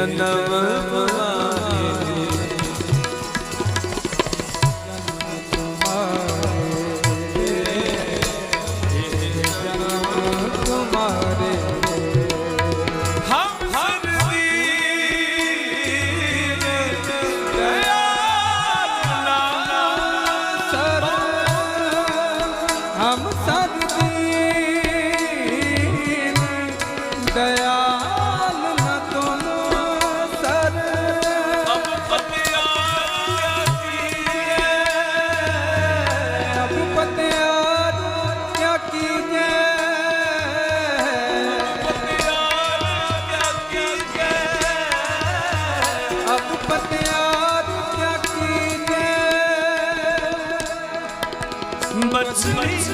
जनम to me.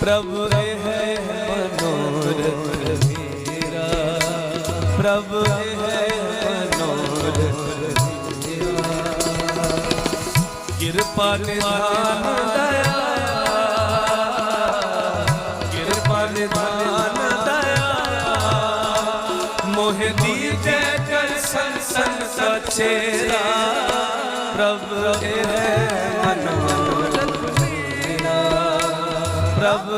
પ્રભુ ਪ੍ਰਭ ਹੈ ਮਨੋਰਥ ਕਿਰਪਾ ਨਿਧਾਨ ਦਇਆ ਕਿਰਪਾ ਨਿਧਾਨ ਦਇਆ ਮੋਹ ਦੀਜੈ ਜਲ ਸੰਸਨ ਸਚੇਰਾ ਪ੍ਰਭ ਹੈ ਮਨੋਰਥ ਪ੍ਰਭ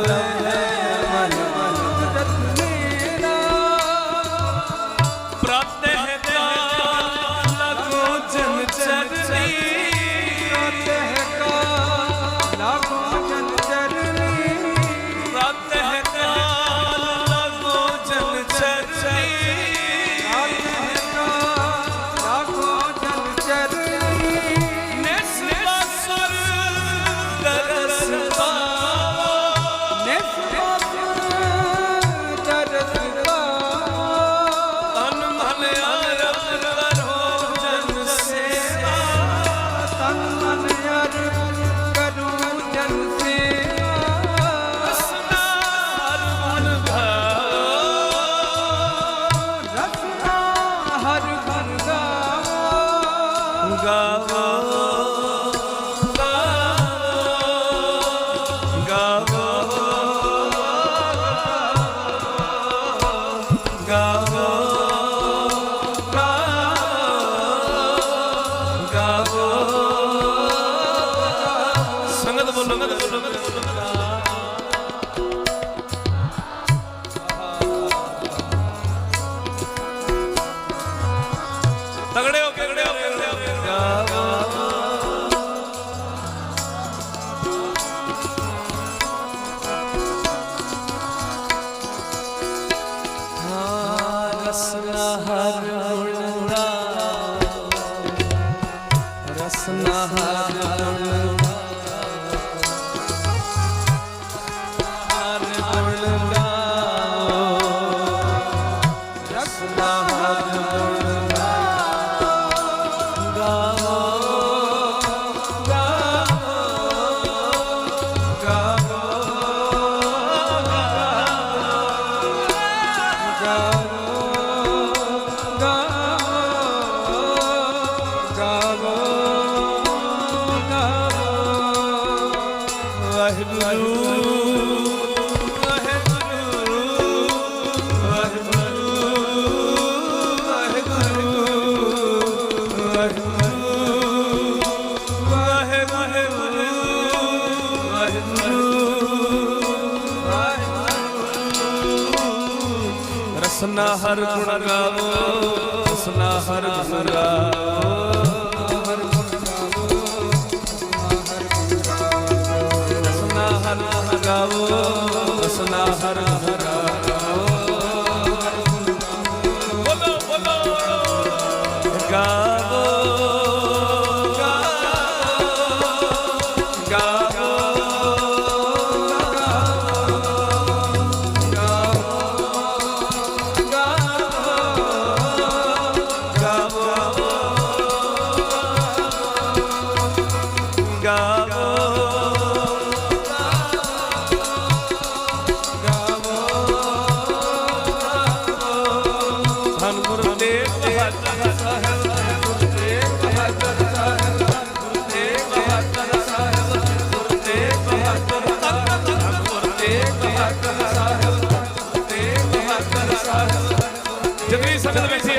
ਰਸਨਾ ਹਰ ਗੁਣ ਗਾਵੋ ਰਸਨਾ ਹਰ ਗੁਣ ਗਾਵੋ Look at the